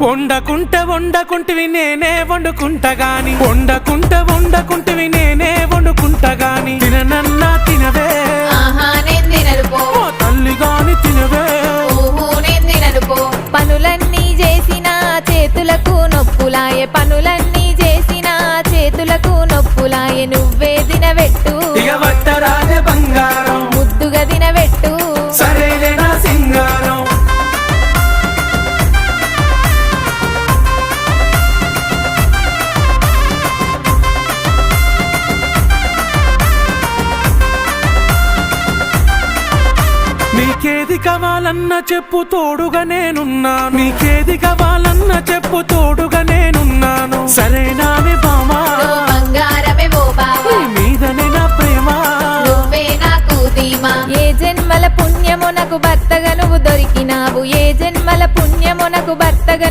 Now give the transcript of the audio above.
వండకుంట వండకుంటివి నేనే వండుకుంటా గాని. వండకుంట వండకుంటివి నేనే వండుకుంటా గాని. తిననన్నా తినవే. తల్లి గాని తినవే. పనులన్నీ చేసిన చేతులకు నొప్పులాయే పనులన్నీ నీకేది కావాలన్నా చెప్పు తోడుగా నేనున్నాను. నీకేది కావాలన్నా చెప్పు తోడుగా నేనున్నాను. సరేనానే బామా మీదనే నా ప్రేమ. ఏ జన్మల పుణ్యమునకు భర్తగా నువ్వు దొరికినావు. ఏ జన్మల పుణ్యమునకు భర్తగా